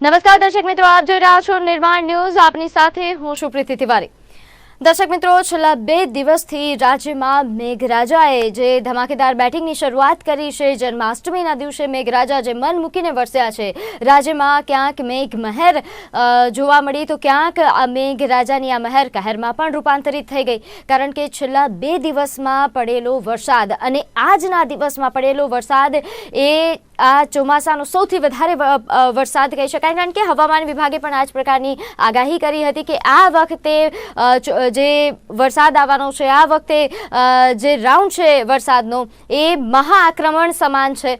નમસ્કાર, દર્શક મિત્રો, આપ જોઈ રહ્યા છો નિર્માણ ન્યૂઝ. આપની સાથે હું છું તિવારી. દર્શક મિત્રો, છેલ્લા બે દિવસથી રાજ્યમાં મેઘરાજાએ જે ધમાકેદાર બેટિંગની શરૂઆત કરી છે, જન્માષ્ટમીના દિવસે મેઘરાજા જે મન મૂકીને વરસ્યા છે, રાજ્યમાં ક્યાંક મેઘ મહેર જોવા મળી તો ક્યાંક આ મેઘરાજાની આ મહેર કહેરમાં પણ રૂપાંતરિત થઈ ગઈ. કારણ કે છેલ્લા બે દિવસમાં પડેલો વરસાદ અને આજના દિવસમાં પડેલો વરસાદ એ આ ચોમાસાનો સૌથી વધારે વરસાદ કહી શકાય. કારણ કે હવામાન વિભાગે પણ આ જ પ્રકારની આગાહી કરી હતી કે આ વખતે જે વરસાદ આવવાનો છે, આ વખતે જે રાઉન્ડ છે વરસાદનો, એ મહાઆક્રમણ સમાન છે.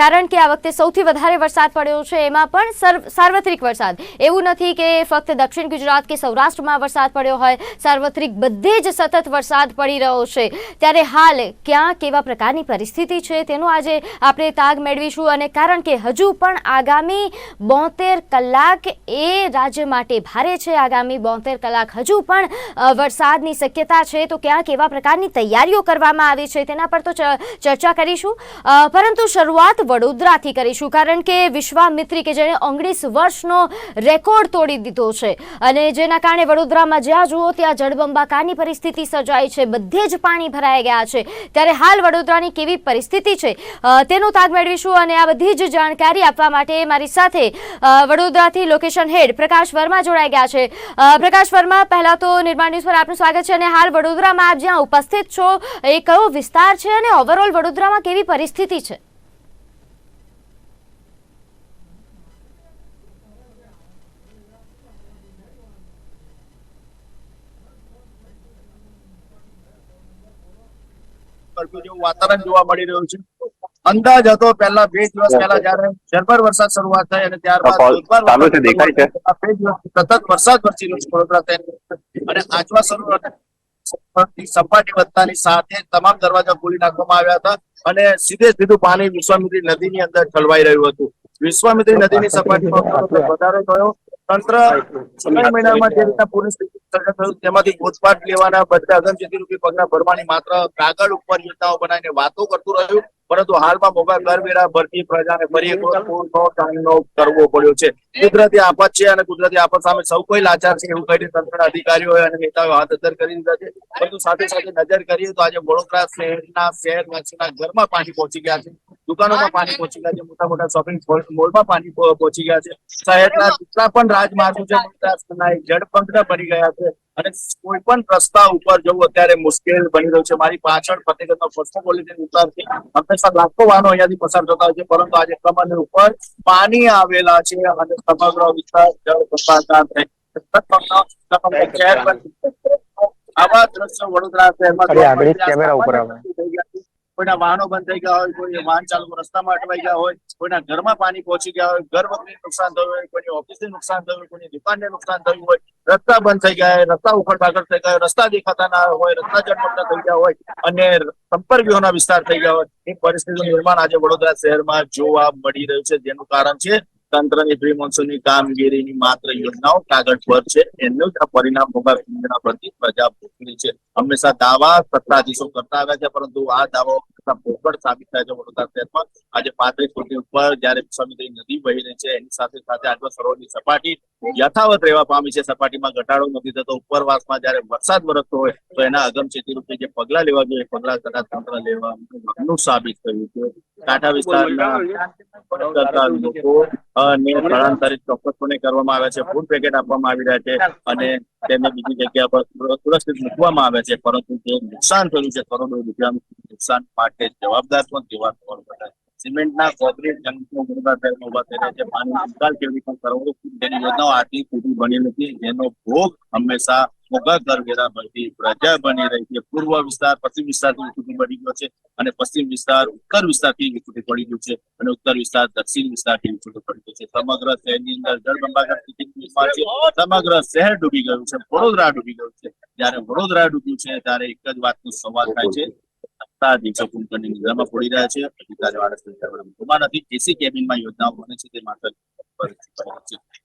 કારણ કે આ વખતે સૌથી વધારે વરસાદ પડ્યો છે, એમાં પણ સર્વ સાર્વત્રિક વરસાદ. એવું નથી કે ફક્ત દક્ષિણ ગુજરાત કે સૌરાષ્ટ્રમાં વરસાદ પડ્યો હોય, સાર્વત્રિક બધે જ સતત વરસાદ પડી રહ્યો છે. ત્યારે હાલ ક્યાં કેવા પ્રકારની પરિસ્થિતિ છે, તેનો આજે આપણે તાગ મેળવીશું અને કારણ કે હજુ પણ આગામી બોતેર કલાક એ રાજ્ય માટે ભારે છે. આગામી બોતેર કલાક હજુ પણ વરસાદની શક્યતા છે. તો ક્યાં કેવા પ્રકારની તૈયારીઓ કરવામાં આવી છે તેના પર તો ચર્ચા કરીશું. પરંતુ શરૂઆત વડોદરાથી કરીશું કારણ કે વિશ્વામિત્રી કે જેણે ઓગણીસ વર્ષનો રેકોર્ડ તોડી દીધો છે અને જેના કારણે વડોદરામાં જ્યાં જુઓ ત્યાં જળબંબાકારની પરિસ્થિતિ સર્જાઈ છે. બધે જ પાણી ભરાઈ ગયા છે. ત્યારે હાલ વડોદરાની કેવી પરિસ્થિતિ છે? તેનો તાગ મેળવીશું. અને આ બધી જ જાણકારી આપવા માટે મારી સાથે વડોદરાથી લોકેશન હેડ પ્રકાશ વર્મા જોડાઈ ગયા છે. પ્રકાશ વર્મા, પહેલા તો નિર્માણ ન્યૂઝ પર આપનું સ્વાગત છે અને હાલ વડોદરામાં આપ જ્યાં ઉપસ્થિત છો, એ કયો વિસ્તાર છે અને ઓવરઓલ વડોદરામાં કેવી પરિસ્થિતિ છે? વાતાવરણ જોવા મળી રહ્યું છે. અંદાજ હતો પહેલા બે દિવસ પહેલા જયારે ઝરમર વરસાદ શરૂઆત થઈ અને ત્યારબાદ દેખાય છે? બે દિવસ સતત વરસાદ વરસી વડોદરા થઈ અને આજવા શરૂ સપાટી વધતાની સાથે તમામ દરવાજા ખોલી નાખવામાં આવ્યા હતા અને સીધે સીધું પાણી વિશ્વામિત્રી નદીની અંદર ઠલવાઈ રહ્યું હતું વિશ્વામિત્રી નદીની સપાટીમાં વધારો થયો તંત્ર જુલાઈ મહિનામાં જે રીતના સર્જન થયું, તેમાંથી ગોતપાટ લેવાના બદલે અગમચેતી રૂપી પગલા ભરવાની માત્ર કાગળ ઉપર યોજનાઓ બનાવીને વાતો કરતું રહ્યું, પરંતુ હાલમાં મોબાઈલ કરવેરા ભરતી પ્રજાને ફરી એક સામનો કરવો પડ્યો છે. કુદરતી આફત છે અને કુદરતી આફત સામે સૌ કોઈ લાચાર છે એવું કહીને તંત્રના અધિકારીઓ અને નેતાઓ હાથ અધર કરી દીધા છે. પરંતુ સાથે સાથે નજર કરીએ તો આજે વડોદરા શહેરના શહેરવાસીઓના ઘરમાં પાણી પહોંચી ગયા છે. દુકાનોમાં પાણી પહોંચી ગયા છે મોટા મોટા શોપિંગ મોલમાં પાણી પહોંચી ગયા છે. શહેરના જેટલા પણ રાજમાર્ગો છે જળબંધ ભરી ગયા છે. અને કોઈ પણ રસ્તા ઉપર જવું અત્યારે મુશ્કેલ બની રહ્યું છે. મારી પાછળ ફતેગંજનો કોસ્મોપોલિટન છે. હંમેશા લાખો વાહનો અહીંયાથી પસાર થતા હોય છે પરંતુ આજે કમર ઉપર પાણી આવેલા છે અને સમગ્ર વિસ્તાર જળ બંબાકાર થઈ. આવા દ્રશ્યો વડોદરા શહેરમાં કેમેરા ઉપર રહ્યા થઈ ગયા છે. કોઈના વાહનો બંધ થઈ ગયા હોય કોઈ વાહન ચાલકો રસ્તામાં અટવાઈ ગયા હોય, કોઈના ઘરમાં પાણી પહોંચી ગયા હોય, ઘર વખતે નુકસાન થયું હોય, કોઈની ઓફિસને નુકસાન થયું હોય, કોઈની દુકાનને નુકસાન થયું હોય, રસ્તા બંધ થઈ ગયા રસ્તા ઉખડ પાખડ થઈ ગયા રસ્તા દેખાતા ના હોય, રસ્તા જળમગ્ન થઈ ગયા હોય, અને સંપર્ક વિહોણા વિસ્તાર થઈ ગયા હોય, એ પરિસ્થિતિનું નિર્માણ આજે વડોદરા શહેરમાં જોવા મળી રહ્યું છે, જેનું કારણ છે તંત્રની પ્રી મોન્સૂનની કામગીરીની માત્ર યોજનાઓ કાગળ પર છે. એનું જ આ પરિણામ ભોગા કેન્દ્રના પ્રતિ પ્રજા ભોગવી છે. હંમેશા દાવા સત્તાધીશો કરતા આવ્યા છે, પરંતુ આ દાવો કરતા પોકળ સાબિત થાય છે વડોદરા શહેરમાં. આજે પાંત્રીસ ફૂટની ઉપર જયારે વિશ્વામિત્રી નદી વહી રહી છે, એની સાથે સાથે આજવા સરોવરની સપાટી યથાવત રહેવા પામી છે. સપાટીમાં ઘટાડો નથી થતો. ઉપરવાસમાં જયારે વરસાદ વરસતો હોય, તો એના અગમચેતી રૂપે જે પગલા લેવા જોઈએ પગલા કદાચ તંત્ર લેવા નું સાબિત થયું છે. કાંઠા વિસ્તારના લોકો ને સ્થળાંતરિત ચોક્કસપણે કરવામાં આવે છે. ફૂડ પેકેટ આપવામાં આવી રહ્યા છે અને તેમને બીજી જગ્યા પર સુરક્ષિત મૂકવામાં આવે છે. પરંતુ જે નુકસાન થયું છે, કરોડો રૂપિયાનું નુકસાન માટે જવાબદાર પણ તેવા ખબર પડે સિમેન્ટના કોન્ક્રીટ જંગનો વડોદરા શહેરમાં ઊભા થઈ રહ્યા છે. પાણી નિકાલ કેવી રીતે કરવો? તેની યોજનાઓ આટલી સુધી બની નથી. જેનો ભોગ હંમેશા પ્રજા બની રહી છે. પૂર્વ વિસ્તાર, પશ્ચિમ વિસ્તાર પડી ગયો છે અને પશ્ચિમ વિસ્તાર, ઉત્તર વિસ્તારથી વિકૃતિ પડી ગયું છે અને ઉત્તર વિસ્તાર, દક્ષિણ વિસ્તારથી વિકૃતિ પડી ગયું છે. સમગ્ર શહેરની અંદર જળબંબાકાર સમગ્ર શહેર ડૂબી ગયું છે. વડોદરા ડૂબી ગયું છે. જ્યારે વડોદરા ડૂબ્યું છે, ત્યારે એક જ વાતનો સવાલ થાય છે. સત્તાધીશો કુંભકર્ણની નિદ્રામાં પડી રહ્યા છે. અધિકારીઓ આળસ નથી. એસી કેબિનમાં યોજનાઓ બને છે તે માત્ર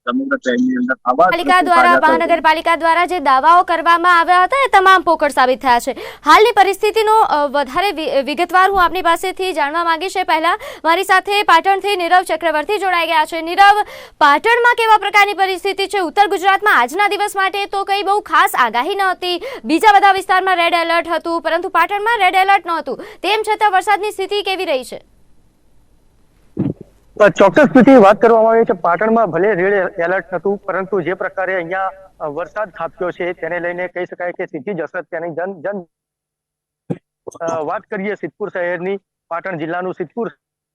પાલિકા દ્વારા મહાનગરપાલિકા દ્વારા જે દાવાઓ કરવામાં આવ્યા હતા એ તમામ પોકળ સાબિત થયા છે. હાલની પરિસ્થિતિનો વધારે વિગતવાર હું આપની પાસેથી જાણવા માંગીશ એ પહેલા મારી સાથે પાટણથી નીરવ ચક્રવર્તી જોડાઈ ગયા છે. નીરવ પાટણમાં કેવા પ્રકારની પરિસ્થિતિ છે? ઉત્તર ગુજરાતમાં આજના દિવસ માટે તો કંઈ બહુ ખાસ આગાહી નહોતી બીજા બધા વિસ્તારમાં રેડ એલર્ટ હતું પરંતુ પાટણમાં રેડ એલર્ટ નહોતું. તેમ છતાં વરસાદની સ્થિતિ કેવી રહી છે? ચોક્કસ સ્થિતિ વાત કરવામાં આવી છે. પાટણમાં ભલે રેડ એલર્ટ હતું પરંતુ જે પ્રકારે અહીંયા વરસાદ ખાબક્યો છે તેને લઈને કહી શકાય કે સીધી જ અસર ત્યાંની જન જન વાત કરીએ સિદ્ધપુર શહેરની, પાટણ જિલ્લાનું સિદ્ધપુર,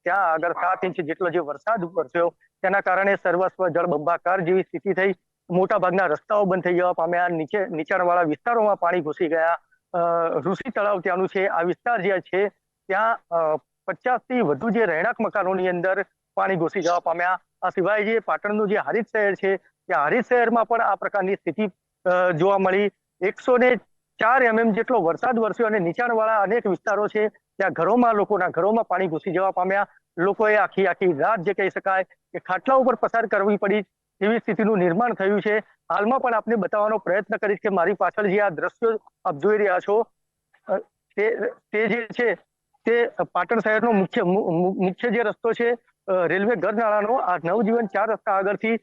ત્યાં આગળ સાત ઇંચ જેટલો જે વરસાદ વરસ્યો, તેના કારણે સર્વસ્વ જળબંબાકાર જેવી સ્થિતિ થઈ. મોટા ભાગના રસ્તાઓ બંધ થઈ જવા પામ્યા, નીચે, નીચાણવાળા વિસ્તારોમાં પાણી ઘૂસી ગયા. ઋષિ તળાવ ત્યાંનું છે, આ વિસ્તાર જે છે, ત્યાં પચાસથી વધુ જે રહેણાંક મકાનોની અંદર પાણી ઘૂસી જવા પામ્યા. આ સિવાય જે પાટણનું જે હરિત શહેર છે ત્યાં હરિત શહેરમાં પણ આ પ્રકારની સ્થિતિ જોવા મળી. એકસો ને ચાર એમએમ જેટલો વરસાદ વરસ્યો અને નીચાણવાળા અનેક વિસ્તારો છે, ત્યાં ઘરોમાં લોકોના ઘરોમાં પાણી ઘૂસી જવા પામ્યા. લોકોએ આખી આખી રાત જે કહી શકાય કે ખાટલા ઉપર પસાર કરવી પડી એવી સ્થિતિનું નિર્માણ થયું છે. હાલમાં પણ આપને બતાવવાનો પ્રયત્ન કરીશ કે મારી પાછળ જે આ દ્રશ્યો આપ જોઈ રહ્યા છો તે જે છે, તે પાટણ શહેરનો મુખ્ય મુખ્ય જે રસ્તો છે રેલવે ગરનાળાનો આ નવજીવન ચાર રસ્તા આગળથી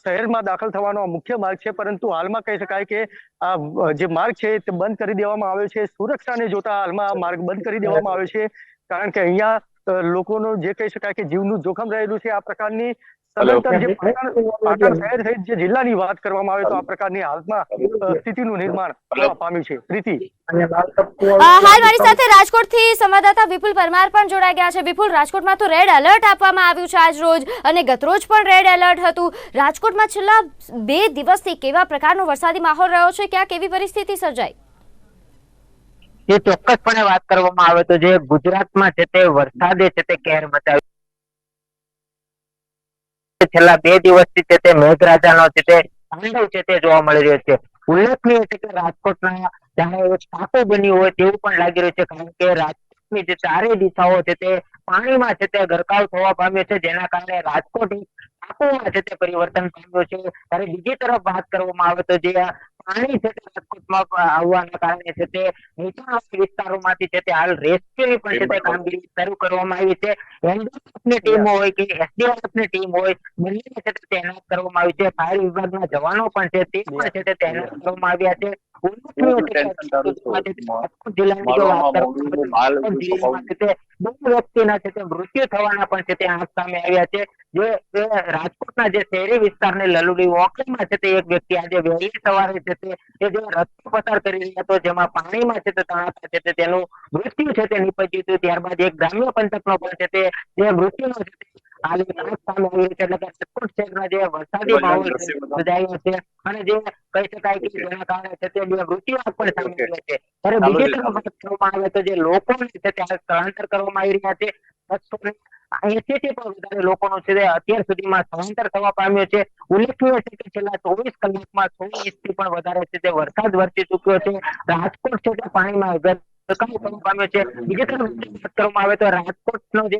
શહેરમાં દાખલ થવાનો આ મુખ્ય માર્ગ છે, પરંતુ હાલમાં કહી શકાય કે આ જે માર્ગ છે તે બંધ કરી દેવામાં આવ્યો છે. સુરક્ષાને જોતા હાલમાં આ માર્ગ બંધ કરી દેવામાં આવ્યો છે. કારણ કે અહીંયા લોકોનું જે કહી શકાય કે જીવનું જોખમ રહેલું છે, આ પ્રકારની સદંતર જે પાટણ શહેર સહિત જે જિલ્લાની વાત કરવામાં આવે તો આ પ્રકારની હાલમાં સ્થિતિનું નિર્માણ પામ્યું છે. પ્રીતિ. હાલ મારી સાથે રાજકોટથી સંવાદદાતા વિપુલ પરમાર પણ જોડાઈ ગયા છે. વિપુલ રાજકોટમાં તો રેડ એલર્ટ આપવામાં આવ્યું છે આજ રોજ અને ગતરોજ પણ રેડ એલર્ટ હતું. રાજકોટમાં છેલ્લા બે દિવસથી કેવા પ્રકારનો વરસાદી માહોલ રહ્યો છે? ક્યાં કેવી પરિસ્થિતિ સર્જાઈ? જે ચોક્કસપણે વાત કરવામાં આવે તો જે ગુજરાતમાં છે તે વરસાદે છે તે કેર મચાવ્યો છેલ્લા બે દિવસથી છે તે મેઘરાજાનો છે તે તાંડવ છે તે જોવા મળી રહ્યો છે. ઉલ્લેખનીય છે કે રાજકોટના જાણે એક ટાપુ બન્યું હોય તેવું પણ લાગી રહ્યું છે, કારણ કે રાજકોટની જે ચારેય દિશાઓ છે તે પાણીમાં છે તે ગરકાવ થવા પામ્યો છે, જેના કારણે રાજકોટ ટાપુમાં છે તે પરિવર્તન પામ્યો છે. ત્યારે બીજી તરફ વાત કરવામાં આવે તો જે પાણી છે તે રાજકોટમાં આવવાના કારણે છે તે નીચાણવાળા વિસ્તારોમાંથી છે તે હાલ રેસ્ક્યુની પણ છે તે કામગીરી શરૂ કરવામાં આવી છે. એનડીઆરએફની ટીમ હોય કે એસડીઆરએફની ટીમ હોય બંને છે તે તૈનાત કરવામાં આવી છે. ફાયર વિભાગના જવાનો પણ છે તે પણ છે તે તૈનાત કરવામાં આવ્યા છે. મૃત્યુ થવાના પણ છે તે આંખ સામે આવ્યા છે જે રાજકોટના જે શહેરી વિસ્તારની લલુડી વોકડીમાં છે તે એક વ્યક્તિ આજે વહેલી સવારે છે તે જે રસ્તો પસાર કરી રહ્યા હતો જેમાં પાણીમાં છે તે તણાતા છે તે તેનું મૃત્યુ છે તે નીપજ્યું હતું ત્યારબાદ એક ગ્રામ્ય પંથકનો પણ છે તે જે મૃત્યુનો છે તે હાલ એક આંખ સામે આવ્યો છે એટલે કે રાજકોટ શહેરના જે વરસાદી માહોલ છે છે. અને જે કહી શકાય કે જેના કારણે છે તે બે મૃત્યુ પણ સામે છે. ત્યારે બીજી તરફ વાત કરવામાં આવે તો જે લોકોને છે તે સ્થળાંતર કરવામાં આવી રહ્યા છે. બસોને એસી થી પણ વધારે લોકોનું છે તે અત્યાર સુધીમાં સ્થળાંતર થવા પામ્યો છે. ઉલ્લેખનીય છે કે છેલ્લા ચોવીસ કલાકમાં સો ઇંચથી પણ વધારે છે તે વરસાદ વરસી ચુક્યો છે. રાજકોટ છે તે પાણીમાં ગર- ગરકાવ પામ્યો છે બીજી તરફ વાત આવે તો રાજકોટનો જે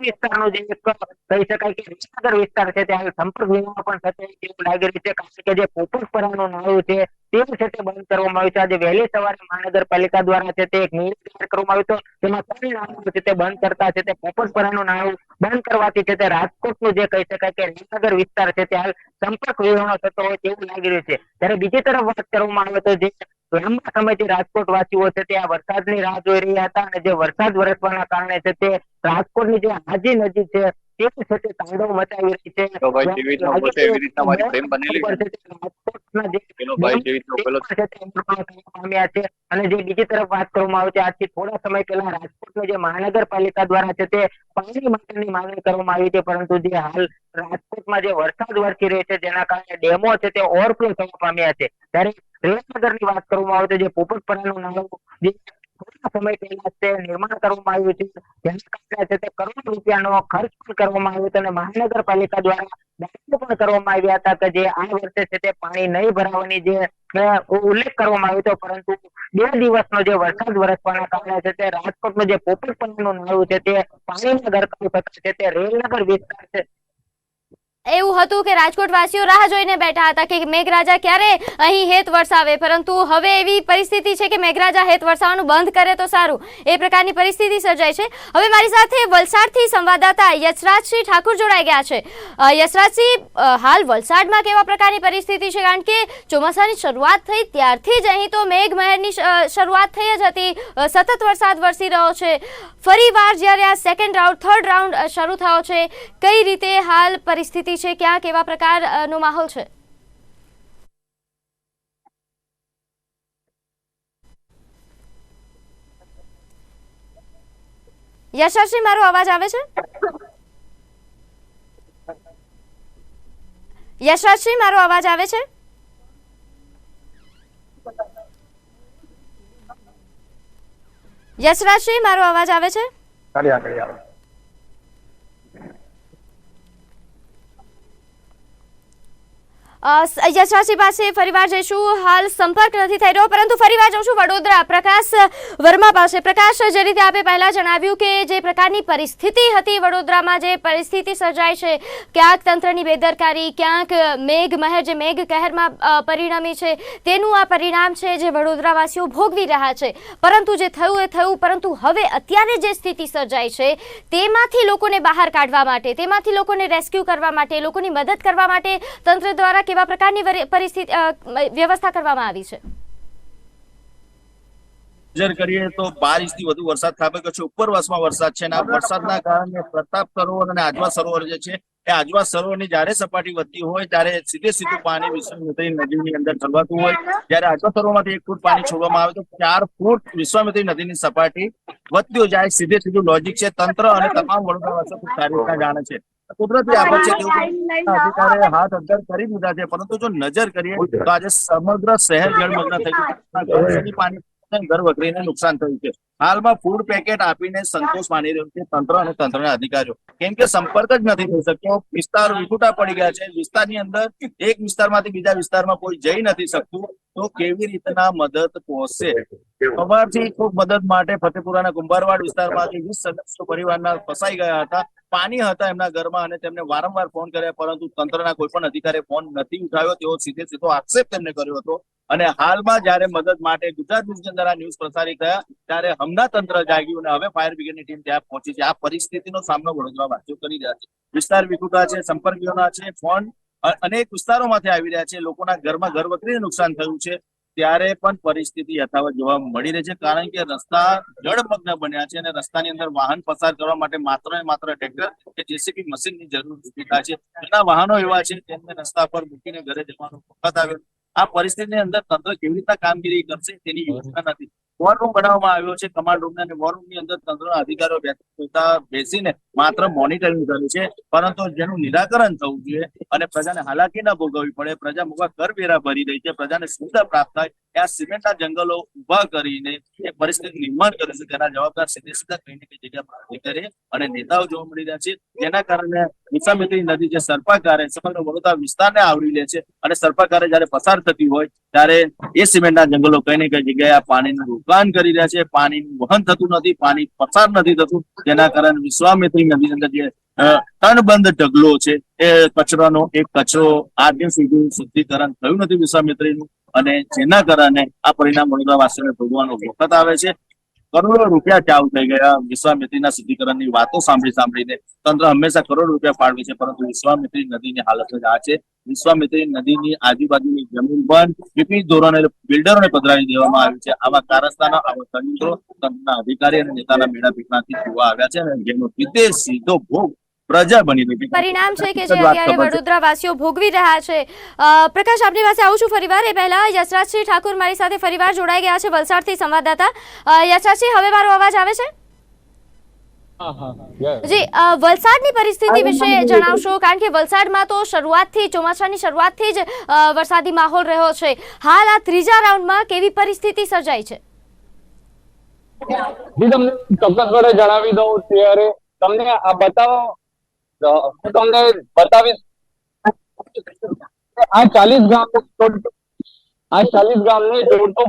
વિસ્તારનો જે કહી શકાય કે વિસનગર વિસ્તાર છે, ત્યાં સંપર્ક વિહોણો પણ થશે એવું લાગી રહ્યું છે કારણ કે જે પોપટપરાનું નાળું છે તે છે તે બંધ કરવામાં આવ્યું છે આજે વહેલી સવારે મહાનગરપાલિકા દ્વારા છે તે એક નિર્ણય જાહેર કરવામાં આવ્યો તેમાં ત્રણ નાળું છે તે બંધ કરતા છે તે પોપટપરાનું નાળું બંધ કરવાથી છે તે રાજકોટનું જે કહી શકાય કે વિસનગર વિસ્તાર છે તે હાલ સંપર્ક વિહોણો થતો હોય તેવું લાગી રહ્યું છે. ત્યારે બીજી તરફ વાત કરવામાં આવે તો જે લાંબા સમયથી રાજકોટ વાસીઓ છે તે આ વરસાદની રાહ જોઈ રહ્યા હતા અને જે વરસાદ વરસવાના કારણે છે તે રાજકોટની જે હાજી નદી છે તે છે તાંડવ મચાવી રહી છે તો ભાઈ જેવી રીતના ઊભો છે એવી રીતના મારી ફ્રેમ બનેલી છે. પેલો ભાઈ જેવી રીતના ઉભેલો છે. છે તે અમૃતમાં થવા પામ્યા છે અને જે બીજી તરફ વાત કરવામાં આવે છે આજથી થોડા સમય પહેલા રાજકોટની જે મહાનગરપાલિકા દ્વારા છે તે પાણી માટેની માંગણી કરવામાં આવી છે પરંતુ જે હાલ રાજકોટમાં જે વરસાદ વરસી રહ્યો છે જેના કારણે ડેમો છે તે ઓવરફ્લો થવા પામ્યા છે ત્યારે રેલનગરની વાત કરવામાં આવે તો જે પોપટપરાનું નાળું જે સમય પહેલા તે નિર્માણ કરવામાં આવ્યું છે જેના કારણે છે તે કરોડ રૂપિયાનો ખર્ચ પણ કરવામાં આવ્યો હતો અને મહાનગરપાલિકા દ્વારા દાવો પણ કરવામાં આવ્યા હતા કે જે આ વર્ષે છે તે પાણી નહીં ભરાવાની જે ઉલ્લેખ કરવામાં આવ્યો હતો. પરંતુ બે દિવસનો જે વરસાદ વરસવાના કારણે છે તે રાજકોટનું જે પોપટપણનું નાળું છે તે પાણીમાં ગરકાવ છે તે રેલનગર વિસ્તાર છે એવું હતું કે રાજકોટ વાસીઓ રાહ જોઈને બેઠા હતા કે મેઘરાજા ક્યારે અહીં હેત વરસાવે? પરંતુ હવે એવી પરિસ્થિતિ છે કે મેઘરાજા હેત વરસાવવાનું બંધ કરે તો સારું. એ પ્રકારની પરિસ્થિતિ સર્જાય છે. હવે મારી સાથે વલસાડથી સંવાદદાતા યશરાજસિંહ ઠાકુર જોડાઈ ગયા છે. યશરાજસિંહ હાલ વલસાડમાં કેવા પ્રકારની પરિસ્થિતિ છે? કારણ કે ચોમાસાની શરૂઆત થઈ ત્યારથી જ અહીં તો મેઘમહેરની શરૂઆત થઈ જ હતી. સતત વરસાદ વરસી રહ્યો છે. ફરીવાર જ્યારે આ સેકન્ડ રાઉન્ડ થર્ડ રાઉન્ડ શરૂ થયો છે, કઈ રીતે હાલ પરિસ્થિતિ છે ક્યાં કેવા પ્રકારનો માહોલ છે? યશસ્વી, મારો અવાજ આવે છે? યશરાજસિંહ મારો અવાજ આવે છે? યશરાજસિંહ, મારો અવાજ આવે છે? આગળ આગળ આવે અ, સ- યશરાજસિંહ પાસે ફરીવાર જઈશું. હાલ સંપર્ક નથી થઈ રહ્યો પરંતુ ફરીવાર જઉં છું વડોદરા. પ્રકાશ વર્મા પાસે. પ્રકાશ જે રીતે આપે પહેલાં જણાવ્યું કે જે પ્રકારની પરિસ્થિતિ હતી વડોદરામાં જે પરિસ્થિતિ સર્જાય છે ક્યાંક તંત્રની બેદરકારી ક્યાંક મેઘ મહેર જે મેઘ કહેરમાં પરિણમી છે તેનું આ પરિણામ છે જે વડોદરાવાસીઓ ભોગવી રહ્યા છે. પરંતુ જે થયું એ થયું પરંતુ હવે અત્યારે જે સ્થિતિ સર્જાઈ છે તેમાંથી લોકોને બહાર કાઢવા માટે તેમાંથી લોકોને રેસ્ક્યુ કરવા માટે લોકોની મદદ કરવા માટે તંત્ર દ્વારા કેવા પ્રકારની પરિસ્થિતિ વ્યવસ્થા કરવામાં આવી છે? નજર કરીએ તો બાર ઇંચથી વધુ વરસાદ ખાબક્યો છે. ઉપરવાસમાં વરસાદ છે વરસાદના કારણે પ્રતાપ સરોવર અને આજવા સરોવર જે છે, એ આજવા સરોવરની જ્યારે સપાટી વધતી હોય, ત્યારે સીધે સીધું પાણી વિશ્વામિત્રી નદીની અંદર ચલવાતું હોય. જ્યારે આજવા સરોવરમાંથી એક ફૂટ પાણી છોડવામાં આવે તો ચાર ફૂટ વિશ્વામિત્રી નદીની સપાટી વધતી હોય. જાય સીધે સીધું લોજિક છે. તંત્ર અને તમામ વડોદરા ખૂબ સારી રીતના જાણે છે. કુદરતી આફત છે અધિકારે હાથ અંતર કરી દીધા છે. પરંતુ જો નજર કરીએ તો આજે સમગ્ર શહેર જળમગ્ન થઈ ગયું. પાણી ઘર વગરીને નુકસાન થયું છે. હાલમાં ફૂડ પેકેટ આપીને સંતોષ માની રહ્યું છે તંત્ર અને તંત્રના અધિકારીઓ. કેમ કે સંપર્ક જ નથી થઈ શક્યો. વિસ્તાર વિખૂટા પડી ગયા છે. વિસ્તારની અંદર એક વિસ્તારમાંથી બીજા વિસ્તારમાં કોઈ જઈ નથી શકતું. તો કેવી રીતના મદદ પહોંચશે? સવારથી ખૂબ મદદ માટે ફતેપુરાના કુંભારવાડ વિસ્તારમાંથી વીસ સદસ્યો પરિવારના ફસાઈ ગયા હતા. પાણી હતા એમના ઘરમાં અને તેમને વારંવાર ફોન કર્યા, પરંતુ તંત્રના કોઈ પણ અધિકારીએ ફોન નથી ઉઠાવ્યો. તેઓ સીધે સીધો આક્ષેપ તેમને કર્યો હતો. અને હાલમાં જયારે મદદ માટે ગુજરાત ન્યૂઝની દ્વારા ન્યૂઝ પ્રસારિત થયા, ત્યારે હમણાં તંત્ર જાગ્યું અને હવે ફાયર બ્રિગેડની ટીમ ત્યાં પહોંચી છે. આ પરિસ્થિતિનો સામનો વડોદરા વાસીઓ કરી રહ્યા છે. વિસ્તાર વિખુટા છે સંપર્કીઓના છે, ફોન અનેક વિસ્તારોમાંથી આવી રહ્યા છે. લોકોના ઘરમાં ઘર વકરીને નુકસાન થયું છે. ત્યારે પણ પરિસ્થિતિ યથાવત જોવા મળી રહી છે. કારણ કે રસ્તા જળમગ્ન બન્યા છે અને રસ્તાની અંદર વાહન પસાર કરવા માટે માત્ર ને માત્ર ટ્રેક્ટર કે જેસીબી મશીનની જરૂર ઊભી થાય છે. ઘણા વાહનો એવા છે તેમને રસ્તા પર મૂકીને ઘરે જવાનો વખત આવ્યો. આ પરિસ્થિતિની અંદર તંત્ર કેવી રીતના કામગીરી કરશે તેની યોજના નથી. વોર રૂમ બનાવવામાં આવ્યો છે. કમાન્ડ રૂમ અને વોર રૂમની અંદર તંત્રના અધિકારીઓ બેસીને માત્ર મોનિટરિંગ કરે છે. પરંતુ જેનું નિરાકરણ થવું જોઈએ અને પ્રજાને હાલાકી ન ભોગવવી પડે, પ્રજા મુખા કરવેરા ભરી રહી છે, પ્રજાને સુવિધા પ્રાપ્ત થાય ત્યાં સિમેન્ટના જંગલો ઊભા કરીને એ પરિસ્થિતિ નિર્માણ કરે છે. તેના જવાબદાર સીધે સીધા કઈ ને કઈ જગ્યા અધિકારી અને નેતાઓ જોવા મળી રહ્યા છે. જેના કારણે વિશ્વામિત્રી નદી જે સર્પાકારે સમગ્ર વડોદરા વિસ્તારને આવરી લે છે અને સર્પાકારે જયારે પસાર થતી હોય ત્યારે એ સિમેન્ટના જંગલો કઈ ને કઈ જગ્યાએ પાણીનું રોકાણ કરી રહ્યા છે. પાણીનું વહન થતું નથી પાણી પસાર નથી થતું. જેના કારણે વિશ્વામિત્રી નદી અંદર જે અ, ઢગલો છે એ કચરાનો એક કચરો આજે સુધી શુદ્ધિકરણ થયું નથી વિશ્વામિત્રીનું અને જેના કારણે આ પરિણામ વડોદરા વાસીઓને ભોગવાનો વખત આવે છે. કરોડો રૂપિયા ચાવ થઈ ગયા. વિશ્વામિત્રીના શુદ્ધિકરણની વાતો સાંભળી સાંભળીને તંત્ર હંમેશા કરોડો રૂપિયા ફાળવે છે, પરંતુ વિશ્વામિત્રી નદીની હાલત જ આ છે. વિશ્વામિત્રી નદીની આજુબાજુની જમીન પણ વિવિધ ધોરણે બિલ્ડરોને પધરાવી દેવામાં આવી છે. આવા કારસ્તાના આવા તંત્રો તંત્રના અધિકારી અને નેતાના મેળાપીઠમાંથી જોવા આવ્યા છે અને જેનો વિદેશ સીધો ભોગ પ્રજા બની રહી પરિણામ છે કે જે અત્યારે વડોદરા વાસીઓ ભોગવી રહ્યા છે. પ્રકાશ આપની પાસે આવું છું ફરીવાર? એ પહેલા યશરાજસિંહ ઠાકુર મારી સાથે ફરીવાર જોડાઈ ગયા છે વલસાડથી સંવાદદાતા. યશરાજસિંહ હવે મારો અવાજ આવે છે? જી વલસાડની પરિસ્થિતિ વિશે જણાવશો? કારણ કે વલસાડમાં તો શરૂઆતથી ચોમાસાની શરૂઆતથી જ વરસાદી માહોલ રહ્યો છે. હાલ આ ત્રીજા રાઉન્ડમાં કેવી પરિસ્થિતિ સર્જાઈ છે? જી તમને ચોક્કસ જણાવી દઉં ત્યારે તમને આ બતાવો હું તમને બતાવીશ. આ ચાલીસ ગામ આ ચાલીસ ગામને જોડતો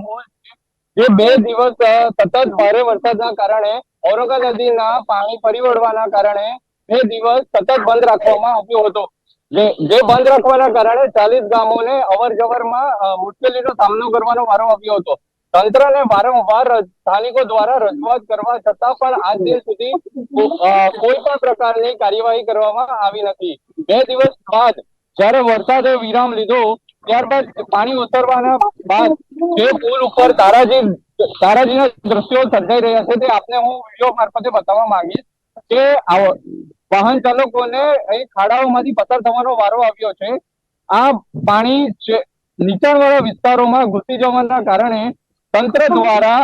જે બે દિવસ સતત ભારે વરસાદના કારણે ઓરોગા નદીના પાણી ફરી વળવાના કારણે બે દિવસ સતત બંધ રાખવામાં આવ્યો હતો. જે જે બંધ રાખવાના કારણે ચાલીસ ગામોને અવર જવરમાં મુશ્કેલીનો સામનો કરવાનો વારો આવ્યો હતો. તંત્રને વારંવાર સ્થાનિકો દ્વારા રજૂઆત કરવા છતાં પણ આજ સુધી કોઈ પણ પ્રકારની કાર્યવાહી કરવામાં આવી નથી. બે દિવસ બાદ જયારે વરસાદે વિરામ લીધો, ત્યારબાદ પાણી ઉતરવાના બાદ જે પુલ ઉપર તારાજી, તારાજીના દ્રશ્યો સર્જાઈ રહ્યા છે તે આપને હું વીડિયો મારફતે બતાવવા માંગીશ. કે વાહન ચાલકોને અહીં ખાડાઓમાંથી પસાર થવાનો વારો આવ્યો છે. આ પાણી નીચાણવાળા વિસ્તારોમાં ઘૂસી જવાના કારણે તંત્ર દ્વારા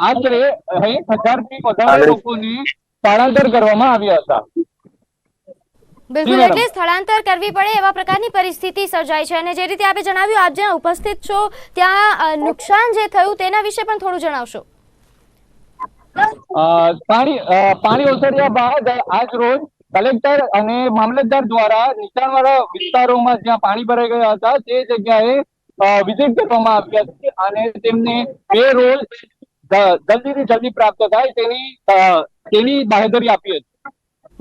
આશરે એક હજારથી વધારે લોકોને સ્થળાંતર કરવામાં આવ્યા હતા. બિલકુલ એટલે સ્થળાંતર કરવી પડે એવા પ્રકારની પરિસ્થિતિ સર્જાઈ છે અને જે રીતે આપે જણાવ્યું આપ જ્યાં ઉપસ્થિત છો ત્યાં નુકસાન જે થયું તેના વિશે પણ થોડું જણાવશો. પાણી પાણી ઓસર્યા બાદ આજ રોજ કલેક્ટર અને મામલતદાર દ્વારા નીચાણવાળા વિસ્તારોમાં જ્યાં પાણી ભરાઈ ગયા હતા તે જગ્યાએ વિઝિટ કરવામાં આવી હતી અને તેમને બે રોલ જલ્દીથી જલ્દી પ્રાપ્ત થાય તેની તેની બાહેધરી આપી હતી.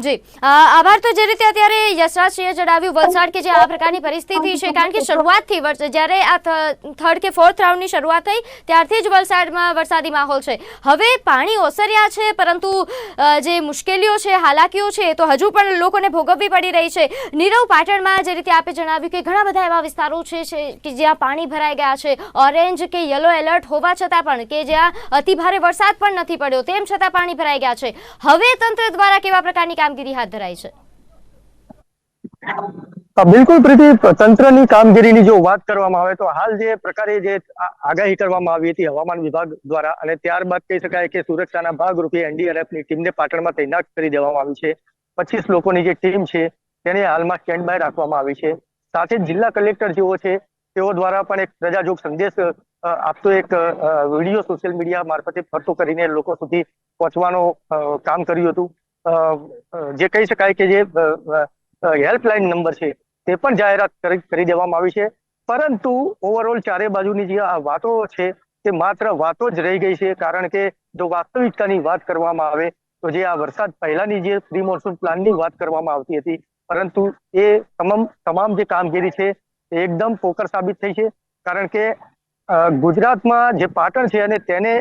જી. આભાર તો જે રીતે અત્યારે યશરાજસિંહે જણાવ્યું વલસાડ કે જે આ પ્રકારની પરિસ્થિતિ છે, કારણ કે શરૂઆતથી જ્યારે આ થર્ડ કે ફોર્થ રાઉન્ડની શરૂઆત થઈ, ત્યારથી જ વલસાડમાં વરસાદી માહોલ છે. હવે પાણી ઓસર્યા છે, પરંતુ જે મુશ્કેલીઓ છે, હાલાકીઓ છે તો હજુ પણ લોકોને ભોગવવી પડી રહી છે. નીરવ પાટણમાં જે રીતે આપે જણાવ્યું કે ઘણા બધા એવા વિસ્તારો છે કે જ્યાં પાણી ભરાઈ ગયા છે, ઓરેન્જ કે યલો એલર્ટ હોવા છતાં પણ, કે જ્યાં અતિભારે વરસાદ પણ નથી પડ્યો, તેમ છતાં પાણી ભરાઈ ગયા છે. હવે તંત્ર દ્વારા કેવા પ્રકારની કામગીરી હાથ ધરાઈ છે. બિલકુલ પ્રીતિ, તંત્રની કામગીરીની જો વાત કરવામાં આવે તો હાલ જે પ્રકારે જે આગાહી કરવામાં આવી હતી હવામાન વિભાગ દ્વારા અને ત્યારબાદ કહી શકાય કે સુરક્ષાના ભાગરૂપે એનડીઆરએફની ટીમને પાટણમાં તૈનાત કરી દેવામાં આવી છે. પચીસ લોકોની જે ટીમ છે તેને હાલમાં સ્ટેન્ડ બાય રાખવામાં આવી છે. સાથે જિલ્લા કલેક્ટર જેઓ છે તેઓ દ્વારા પણ એક પ્રજાજોગ સંદેશ આપતો એક વીડિયો સોશિયલ મીડિયા મારફતે ફરતો કરીને લોકો સુધી પહોંચવાનો કામ કર્યું હતું. જે કહી શકાય કે જે હેલ્પલાઇન નંબર છે, તે પણ જાહેરાત કરી દેવામાં આવી છે. પરંતુ ઓવરઓલ ચારે બાજુની જે આ વાતો છે, તે માત્ર વાતો જ રહી ગઈ છે, કારણ કે જો વાસ્તવિકતાની વાત કરવામાં આવે, તો જે આ વરસાદ પહેલાની જે પ્રી મોન્સૂન પ્લાનની વાત કરવામાં આવતી હતી, પરંતુ એ તમામ તમામ જે કામગીરી છે એ એકદમ પોકર સાબિત થઈ છે, કારણ કે ગુજરાતમાં જે પાટણ છે અને તેને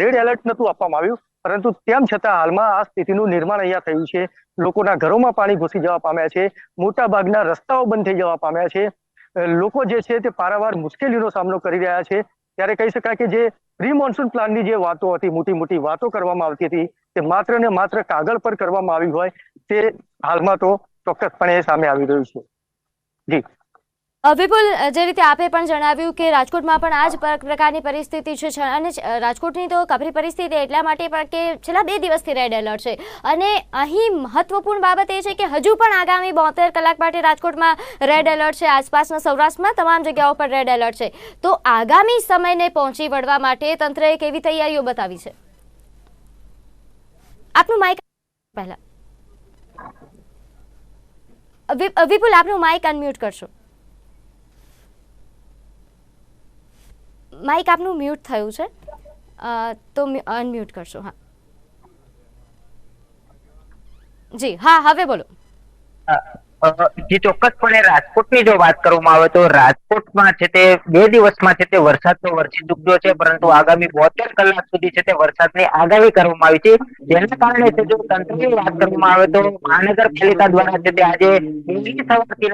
રેડ એલર્ટ નતું આપવામાં આવ્યું. પરંતુ તેમ છતાં હાલમાં આ સ્થિતિનું નિર્માણ અહીંયા થયું છે. લોકોના ઘરોમાં પાણી ઘૂસી જવા પામ્યા છે. મોટા ભાગના રસ્તાઓ બંધ થઈ જવા પામ્યા છે. લોકો જે છે તે પારાવાર મુશ્કેલીનો સામનો કરી રહ્યા છે. ત્યારે કહી શકાય કે જે પ્રી મોન્સૂન પ્લાનની જે વાતો હતી મોટી મોટી વાતો કરવામાં આવતી હતી, તે માત્ર ને માત્ર કાગળ પર કરવામાં આવી હોય તે હાલમાં તો ચોક્કસપણે સામે આવી રહ્યું છે. જી. વિપુલ જે રીતે આપે પણ જણાવ્યું કે રાજકોટમાં પણ આ જ પર- પ્રકારની પરિસ્થિતિ છે અને રાજકોટની તો કપરી પરિસ્થિતિ એટલા માટે પણ કે છેલ્લા બે દિવસથી રેડ એલર્ટ છે. અને અહીં મહત્વપૂર્ણ બાબત એ છે કે હજુ પણ આગામી બોતેર કલાક માટે રાજકોટમાં રેડ એલર્ટ છે. આસપાસના સૌરાષ્ટ્રમાં તમામ જગ્યાઓ પર રેડ એલર્ટ છે. તો આગામી સમયને પહોંચી વળવા માટે તંત્રએ કેવી તૈયારીઓ બતાવી છે? આપનું માઇક પહેલા. વિપુલ આપનું માઇક અનમ્યુટ કરશો. માઇક આપનું મ્યુટ થયું છે. તો અનમ્યુટ કરશો, હા. જી, હા, હવે બોલો. જે ચોક્કસપણે રાજકોટની જો વાત કરવામાં આવે તો રાજકોટમાં છે તે બે દિવસમાં છે તે વરસાદનો વરસી ચૂક્યો છે, પરંતુ આગામી બોતેર કલાક સુધી છે તે વરસાદની આગાહી કરવામાં આવી છે. જેના કારણે છે જો તંત્રની વાત કરવામાં આવે તો મહાનગરપાલિકા દ્વારા છે તે આજે સવારથી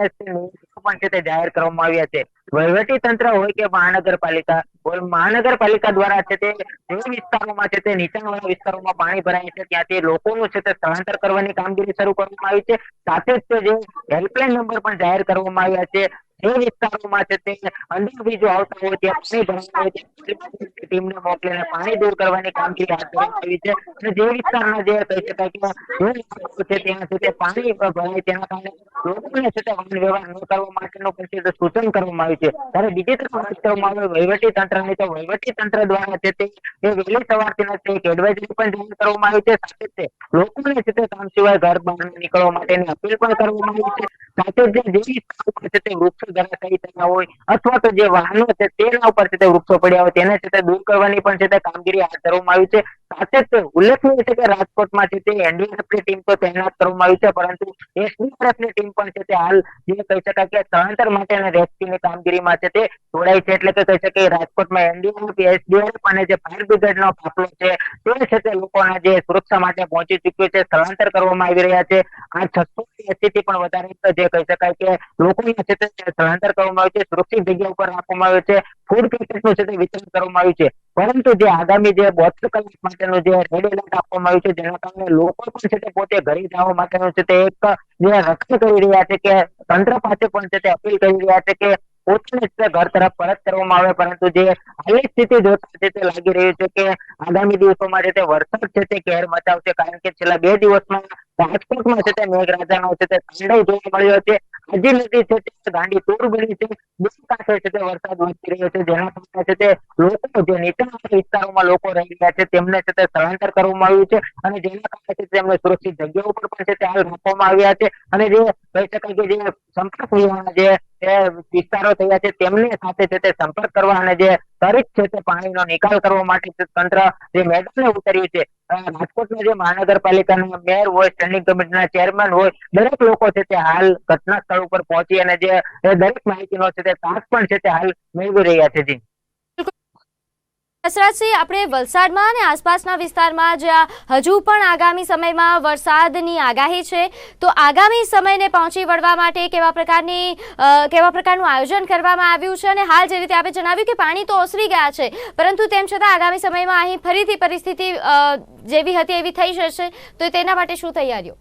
ને પણ છે તે જાહેર કરવામાં આવ્યા છે. વહીવટી તંત્ર હોય કે મહાનગરપાલિકા મહાનગરપાલિકા દ્વારા છે તે જે વિસ્તારોમાં છે તે નીચાણવાળા વિસ્તારોમાં પાણી ભરાય છે, ત્યાંથી લોકોનું છે તે સ્થળાંતર કરવાની કામગીરી શરૂ કરવામાં આવી છે. સાથે જ જે હેલ્પલાઇન નંબર પણ જાહેર કરવામાં આવ્યા છે. જે વિસ્તારોમાં છે તે અંડરબ્રિજો આવતા હોય ત્યાં પાણી ભરાતા હોય ટીમને મોકલીને પાણી દૂર કરવાની કામગીરી હાથ ધરવામાં આવી છે. અને જે વિસ્તારના જે કહી શકાય કે છે ત્યાં છે તે પાણી ભરાય, તેના કારણે લોકોને છે તે વાહન વ્યવહાર ન કરવા માટેનું પણ સૂચન કરવામાં આવ્યું છે. ત્યારે બીજી તરફ વાત આવે વહીવટી તંત્રની તો વહીવટી તંત્ર દ્વારા છે તે વહેલી સવારથી એક એડવાઇઝરી પણ જાહેર કરવામાં આવી છે. સાથે જ લોકોને છે તે કામ સિવાય ઘર બહાર નીકળવા માટેની અપીલ પણ કરવામાં આવી છે. સાથે જ જે છે તે વૃક્ષો ધરાશાયી થયા હોય અથવા તો જે વાહનો છે તેના ઉપર છે તે વૃક્ષો પડ્યા હોય તેને છે તે દૂર કરવાની પણ છે તે કામગીરી હાથ ધરવામાં આવી છે. સાથે જ ઉલ્લેખનીય છે કે રાજકોટમાં છે તે એનડીઆરએફની ટીમ તો તૈનાત કરવામાં આવી છે, પરંતુ એસડીઆરએફની ટીમ પણ છે તે હાલ જે કહી શકાય કે સ્થળાંતર માટે રેસ્ક્યુની કામગીરીમાં છે તે જોડાય છે એટલે કે કહી શકાય રાજકોટમાં એનડીઆરએફ, એસડીઆરએફ અને જે ફાયર બ્રિગેડનો કાફલો છે તે છે તે લોકોના જે સુરક્ષા માટે પહોંચી ચુક્યું છે, સ્થળાંતર કરવામાં આવી રહ્યા છે. આ છસો એસી થી પણ વધારે જે કહી શકાય કે લોકોની છે તે સ્થળાંતર કરવામાં આવ્યું છે, સુરક્ષિત જગ્યા ઉપર રાખવામાં આવ્યું છે ફૂડ પેકેટનું છે તે વિતરણ કરવામાં આવ્યું છે. પરંતુ જે આગામી જે બોતેર કલાક માટેનું જે રેડ એલર્ટ આપવામાં આવ્યું છે, જેના કારણે લોકો પણ છે તે પોતે ઘરે જવા માટેનું છે તે એક જે રક્ષણ કરી રહ્યા છે કે તંત્ર પાસે પણ છે તે અપીલ કરી રહ્યા છે કે પોતાને ઘર તરફ પરત કરવામાં આવે. પરંતુ જે હાલની સ્થિતિ જોતા છે તે લાગી રહ્યું છે કે આગામી દિવસોમાં છે તે વરસાદ છે તે કહેર મચાવશે. કારણ કે છેલ્લા બે દિવસમાં રાજકોટમાં છે તે મેઘરાજાનો છે તે તાંડવ જોવા મળ્યો છે. આજે નદી છે તે ગાંડી તોર બની છે. બીજી પાસે છે તે વરસાદ વરસી રહ્યો છે. જેના કારણે છે તે લોકો જે નીચાણવાળા વિસ્તારોમાં લોકો રહી રહ્યા છે, તેમને છે તે સ્થળાંતર કરવામાં આવ્યું છે અને જેના કારણે છે તેમને સુરક્ષિત જગ્યાઓ પર પણ છે તે હાલ રાખવામાં આવ્યા છે. અને જે કહી શકાય કે જે સંપર્ક વિહોણા જે જે વિસ્તારો થયા છે, તેમની સાથે છે તે સંપર્ક કરવા અને જે ત્વરિત છે તે પાણીનો નિકાલ કરવા માટે તંત્ર જે મેદાને ઉતર્યું છે. રાજકોટના જે મહાનગરપાલિકાના મેયર હોય, સ્ટેન્ડિંગ કમિટીના ચેરમેન હોય, દરેક લોકો છે તે હાલ ઘટના સ્થળ ઉપર પહોંચી અને જે દરેક માહિતીનો છે તે તાસ પણ છે તે હાલ મેળવી રહ્યા છે જી. દશરથસિંહ આપણે વલસાડમાં અને આસપાસના વિસ્તારમાં જ્યાં હજુ પણ આગામી સમયમાં વરસાદની આગાહી છે. તો આગામી સમયને પહોંચી વળવા માટે કેવા પ્રકારની કેવા પ્રકારનું આયોજન કરવામાં આવ્યું છે? અને હાલ જે રીતે આપણે જણાવ્યું કે પાણી તો ઓસરી ગયા છે, પરંતુ તેમ છતાં આગામી સમયમાં અહીં ફરીથી પરિસ્થિતિ જેવી હતી એવી થઈ જશે. તો તેના માટે શું તૈયારીઓ?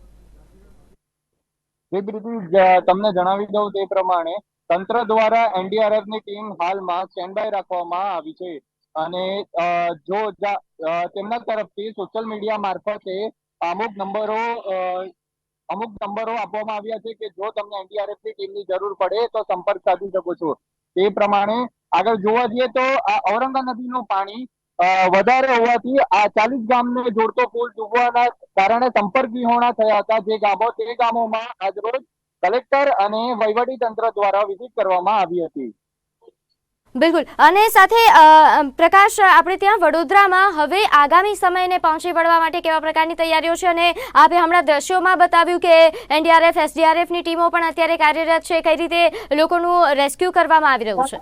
તમને જણાવી દઉં તે પ્રમાણે તંત્ર દ્વારા એનડીઆરએફ ટીમ હાલમાં સ્ટેન્ડ રાખવામાં આવી છે. અને જો તેમના તરફથી સોશિયલ મીડિયા મારફતે અમુક નંબરો અમુક નંબરો આપવામાં આવ્યા છે કે જો તમને એનડીઆરએફની ટીમની જરૂર પડે તો સંપર્ક સાધી શકો છો. તે પ્રમાણે આગળ જોવા જઈએ તો આ ઔરંગા નદીનું પાણી વધારે હોવાથી આ ચાલીસ ગામને જોડતો પુલ ડૂબવાના કારણે સંપર્ક વિહોણા થયા હતા. જે ગામો, તે ગામોમાં આજરોજ કલેક્ટર અને વહીવટી તંત્ર દ્વારા વિઝિટ કરવામાં આવી હતી. બિલકુલ. અને સાથે પ્રકાશ, આપણે ત્યાં વડોદરામાં હવે આગામી સમયને પહોંચી વળવા માટે કેવા પ્રકારની તૈયારીઓ છે? અને આપે હમણાં દ્રશ્યોમાં બતાવ્યું કે એનડીઆરએફ, એસડીઆરએફની ટીમો પણ અત્યારે કાર્યરત છે. કઈ રીતે લોકોનું રેસ્ક્યુ કરવામાં આવી રહ્યું છે?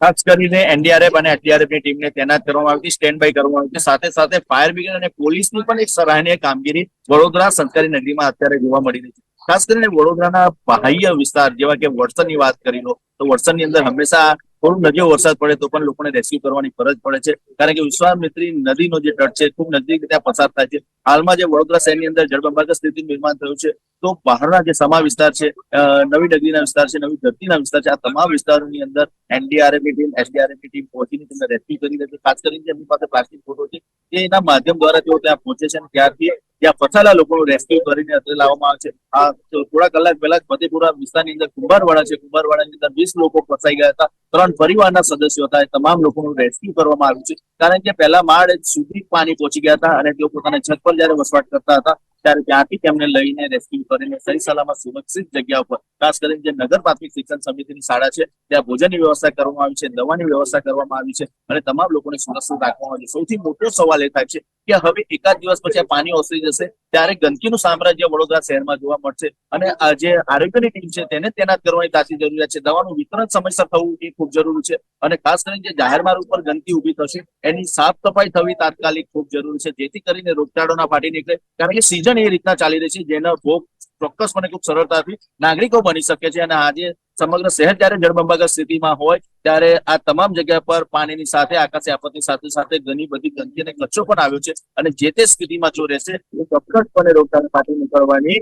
ખાસ કરીને એનડીઆરએફ અને એસડીઆરએફની ટીમને તૈનાત કરવામાં આવી હતી સ્ટેન્ડ બાય કરવામાં આવી સાથે સાથે ફાયર બ્રિગેડ અને પોલીસની પણ એક સરાહનીય કામગીરી વડોદરા સંસ્કારી નગરીમાં અત્યારે જોવા મળી રહી છે. ખાસ કરીને વડોદરાના બાહ્ય વિસ્તાર, જેવા કે વડસરની વાત કરી લો, તો વડસરની અંદર હંમેશા થોડું નજીવો વરસાદ પડે તો પણ લોકોને રેસ્ક્યુ કરવાની ફરજ પડે છે. કારણ કે વિશ્વામિત્રી નદીનો જે તટ છે, ખૂબ નજીક ત્યાં પસાર થાય છે. હાલમાં જે વડોદરા શહેરની અંદર જળબંબાકાર સ્થિતિ નિર્માણ થયું છે તો બહારના જે સમા વિસ્તાર છે નવી ડગરીના વિસ્તાર છે, નવી ધરતીના વિસ્તાર છે, આ તમામ વિસ્તારોની અંદર એનડીઆરએફ ટીમ એસડીઆરએફ ટીમ પહોંચીને તેમને રેસ્ક્યુ કરી રહી છે. ખાસ કરીને એમની પાસે પ્લાસ્ટિક ફોટો છે. તે એના માધ્યમ દ્વારા તેઓ ત્યાં પહોંચે છે અને ત્યારથી ત્યાં ફસાયેલા લોકોનું રેસ્ક્યુ કરીને અત્રે લાવવામાં આવે છે. આ થોડા કલાક પહેલા જ ફતેપુરા વિસ્તારની અંદર કુંભારવાડા છે. કુંભારવાડાની અંદર વીસ લોકો ફસાઈ ગયા હતા. ત્રણ પરિવારના સદસ્યો હતા. એ તમામ લોકોનું રેસ્ક્યુ કરવામાં આવ્યું છે. કારણ કે પહેલા માળ સુધી પાણી પહોંચી ગયા હતા અને તેઓ પોતાના છત પર જયારે વસવાટ કરતા હતા ત્યારે ત્યાંથી તેમને લઈને રેસ્ક્યુ કરીને સહી સલામત સુરક્ષિત જગ્યા ઉપર, ખાસ કરીને જે નગર પ્રાથમિક શિક્ષણ સમિતિની શાળા છે, ત્યાં ભોજનની વ્યવસ્થા કરવામાં આવી છે, દવાની વ્યવસ્થા કરવામાં આવી છે અને તમામ લોકોને સુરક્ષિત રાખવામાં આવી છે. સૌથી મોટો સવાલ એ થાય છે કે હવે એકાદ દિવસ પછી આ પાણી ઓસરી જશે, ત્યારે ગંદકીનું સામ્રાજ્ય વડોદરા શહેરમાં જોવા મળશે. અને જે આરોગ્યની ટીમ છે તેને તૈનાત કરવાની તાતી જરૂરિયાત છે. દવાનું વિતરણ સમયસર થવું એ ખૂબ જરૂરી છે. અને ખાસ કરીને જે જાહેર માર્ગ ઉપર ગંદકી ઊભી થશે, એની સાફ સફાઈ થવી તાત્કાલિક ખૂબ જરૂરી છે. જેથી કરીને રોગચાળોના ફાટી નીકળે. કારણ કે સિઝન એ રીતના ચાલી રહી છે, જેનો ભોગ ચોક્કસપણે ખૂબ સરળતાથી નાગરિકો બની શકે છે. અને આજે સમગ્ર શહેર જ્યારે જળબંબાકાર સ્થિતિમાં હોય, ત્યારે આ તમામ જગ્યા પર પાણીની સાથે, આકાશી આફતની સાથે સાથે ઘણી બધી ગંદકી અને કચ્છો પણ આવ્યો છે. અને જે તે સ્થિતિમાં જો રહેશે, એ ચોક્કસપણે રોગચાળા ફાટી નીકળવાની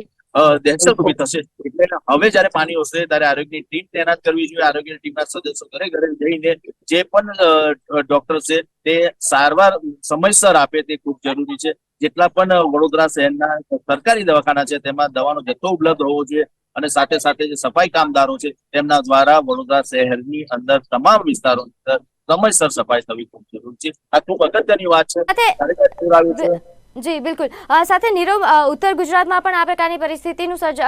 દહેશત ઊભી થશે. એટલે હવે જ્યારે પાણી ઓસરે, ત્યારે આરોગ્યની ટીમ તૈનાત કરવી જોઈએ. આરોગ્યની ટીમના સદસ્યો ઘરે ઘરે જઈને જે પણ ડોક્ટર છે, તે સારવાર સમયસર આપે, તે ખૂબ જરૂરી છે. જેટલા પણ વડોદરા શહેરના સરકારી દવાખાના છે, તેમાં દવાનો જથ્થો ઉપલબ્ધ હોવો જોઈએ. અને સાથે સાથે જે સફાઈ કામદારો છે તેમના દ્વારા વડોદરા શહેરની અંદર તમામ વિસ્તારો સમયસર સફાઈ થવી ખૂબ જરૂરી છે. આ ખૂબ અગત્યની વાત છે. જી બિલકુલ. સાથે નીરવ ઉત્તર ગુજરાતમાં પણ આ પ્રકારની પરિસ્થિતિનું સર્જ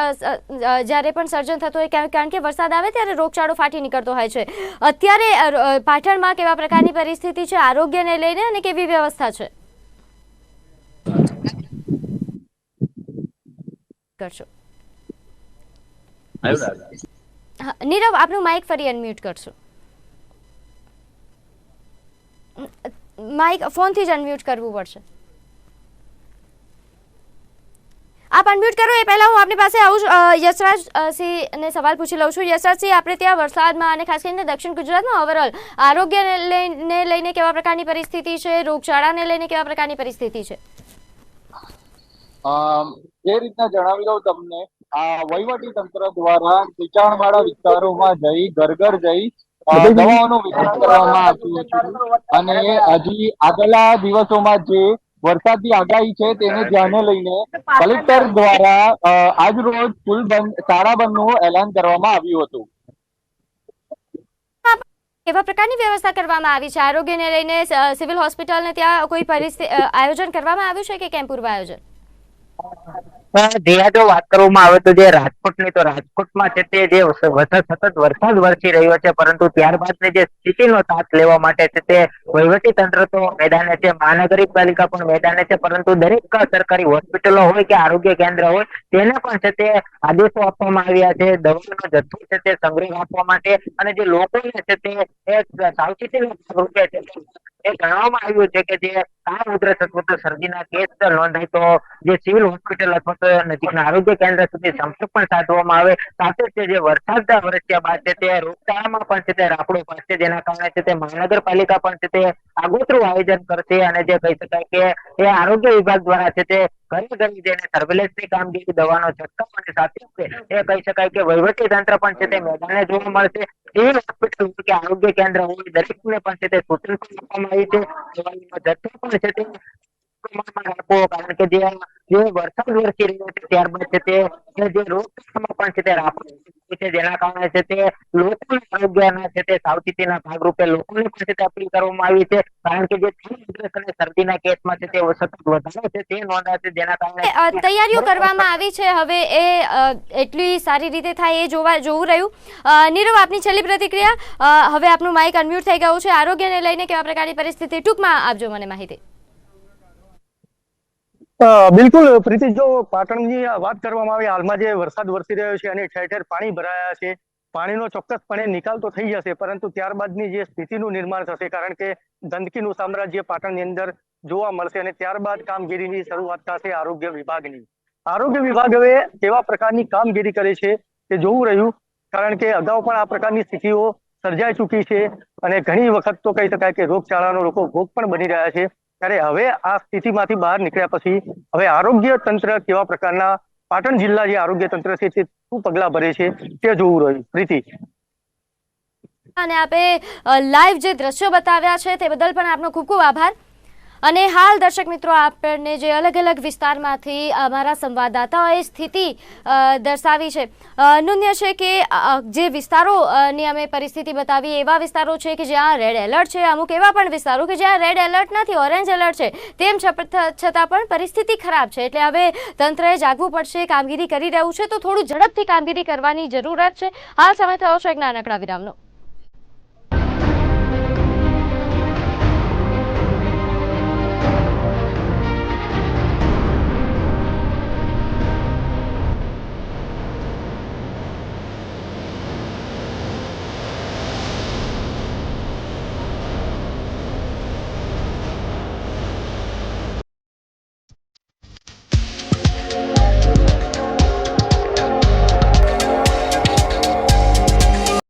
જ્યારે પણ સર્જન થતું હોય કારણ- કે વરસાદ આવે ત્યારે રોગચાળો ફાટી નીકળતો હોય છે. અત્યારે પાટણમાં કેવા પ્રકારની પરિસ્થિતિ છે આરોગ્યને લઈને અને કેવી વ્યવસ્થા છે? કરશો. નીરવ આપનું માઇક ફરી અનમ્યુટ કરશો. માઇક ફોનથી જ અનમ્યુટ કરવું પડશે. આપ અનમ્યુટ કરો એ પહેલા હું આપની પાસે આવું છું. યશરાજ સિંહને સવાલ પૂછી લઉં છું. યશરાજસિંહ આપણે ત્યાં વરસાદમાં અને ખાસ કરીને દક્ષિણ ગુજરાતમાં ઓવરઓલ આરોગ્યને લઈને લઈને કેવા પ્રકારની પરિસ્થિતિ છે? રોગચાળાને લઈને કેવા પ્રકારની પરિસ્થિતિ છે? એ રીતના જણાવી દઉં તમને. આ વહીવટી તંત્ર દ્વારા નીચાણવાળા વિસ્તારોમાં જઈ ઘર ઘર જઈ દવાઓનું વિતરણ કરવામાં આવ્યું હતું. અને હજી આગલા દિવસોમાં જે વરસાદની આગાહી છે તેને ધ્યાને લઈને કલેક્ટર દ્વારા આજ રોજ સ્કૂલ બંધ શાળા બંધનું એલાન કરવામાં આવ્યું હતું. એવા પ્રકારની વ્યવસ્થા કરવામાં આવી છે? આરોગ્યને લઈને સિવિલ હોસ્પિટલને ત્યાં કોઈ પરિસ્થિતિ આયોજન કરવામાં આવ્યું છે કે કેમ પૂર્વ આયોજન? જે વાત કરવામાં આવે તો જે રાજકોટની તો રાજકોટમાં છે તે જે સતત વરસાદ વરસી રહ્યો છે, પરંતુ ત્યારબાદની જે સ્થિતિનો સાથ લેવા માટે છે તે વહીવટી તંત્ર તો મેદાને છે, મહાનગરપાલિકા પણ મેદાને છે, પરંતુ દરેક સરકારી હોસ્પિટલો હોય કે આરોગ્ય કેન્દ્ર હોય તેને પણ છે તે આદેશો આપવામાં આવ્યા છે, દવાનો જથ્થો છે તે સંગ્રહ આપવા માટે અને જે લોકોને છે તે સાવચેતી ભાગરૂપે છે એ ગણવામાં આવ્યું છે કે જે કામ ઉધરસ અથવા શરદીના કેસ નોંધાય તો જે સિવિલ હોસ્પિટલ અથવા તો નજીકના આરોગ્ય કેન્દ્ર સુધી સંપર્ક પણ સાધવામાં આવે. સાથે જ જે વરસાદ વરસ્યા બાદ છે તે રોગચાળામાં પણ છે તે રાપડો પડશે જેના કારણે છે તે મહાનગરપાલિકા પણ છે તે આગોતરું આયોજન કરશે અને જે કહી શકાય કે એ આરોગ્ય વિભાગ દ્વારા છે તે ઘરે ઘરે જઈને સર્વેલન્સની કામગીરી, દવાનો છંટકાવ અને સાથે એ કહી શકાય કે વહીવટી તંત્ર પણ છે તે મેદાને જોવા મળશે. કે આરોગ્ય કેન્દ્ર દરેકને પણ છે તે પણ આપવામાં આવી છે. જથ્થો પણ છે તે કારણ કે જે જે વરસાદ વરસી રહ્યો છે ત્યારબાદ છે તે જે રોગચાળામાં પણ છે તે રાખવું છે, જેના કારણે છે તે લોકોના આરોગ્યના છે તે સાવચેતીના ભાગરૂપે લોકોને પણ છે તે અપીલ કરવામાં આવી છે. કારણ કે જે અને શરદીના કેસમાં છે તે સતત વધારો છે, તે નોંધાશે જેના કારણે તૈયારીઓ કરવામાં આવી છે. હવે એ એટલી સારી રીતે થાય એ જોવા, જોવું રહ્યું. નીરવ, આપની છેલ્લી પ્રતિક્રિયા? હવે આપનું માઇક અનમ્યુટ થઈ ગયું છે. આરોગ્યને લઈને કેવા પ્રકારની પરિસ્થિતિ? ટૂંકમાં આપજો મને માહિતી. બિલકુલ પ્રીતિ જો પાટણની વાત કરવામાં આવે, હાલમાં જે વરસાદ વરસી રહ્યો છે અને ઠેર ઠેર પાણી ભરાયા છે, પાણીનો ચોક્કસપણે નિકાલ તો થઈ જશે, પરંતુ ત્યારબાદની જે સ્થિતિનું નિર્માણ થશે, કારણ કે ગંદકીનું સામ્રાજ્ય પાટણની અંદર જોવા મળશે અને ત્યારબાદ કામગીરીની શરૂઆત થશે આરોગ્ય વિભાગની. આરોગ્ય વિભાગ હવે કેવા પ્રકારની કામગીરી કરે છે તે જોવું રહ્યું, કારણ કે અગાઉ પણ આ પ્રકારની સ્થિતિઓ સર્જાઈ ચૂકી છે અને ઘણી વખત તો કહી શકાય કે રોગચાળાનો લોકો ભોગ પણ બની રહ્યા છે. ત્યારે હવે આ સ્થિતિમાંથી બહાર નીકળ્યા પછી હવે આરોગ્ય તંત્ર કેવા પ્રકારના, પાટણ જિલ્લા જે આરોગ્ય તંત્ર છે તે શું પગલા ભરે છે તે જોવું રહ્યું. પ્રીતિ. અને આપે લાઈવ જે દ્રશ્યો બતાવ્યા છે તે બદલ પણ આપનો ખૂબ ખૂબ આભાર. અને હાલ દર્શક મિત્રો, આપણને જે અલગ અલગ વિસ્તારમાંથી અમારા સંવાદદાતાઓએ સ્થિતિ દર્શાવી છે. અનન્ય છે કે જે વિસ્તારોની અમે પરિસ્થિતિ બતાવી એવા વિસ્તારો છે કે જ્યાં રેડ એલર્ટ છે. અમુક એવા પણ વિસ્તારો કે જ્યાં રેડ એલર્ટ નથી ઓરેન્જ એલર્ટ છે. તેમ છતાં પણ પરિસ્થિતિ ખરાબ છે. એટલે હવે તંત્રએ જાગવું પડશે, કામગીરી કરી રહ્યું છે. તો થોડું ઝડપથી કામગીરી કરવાની જરૂરત છે. હાલ સમય થયો છે એક નાનકડા વિરામનો.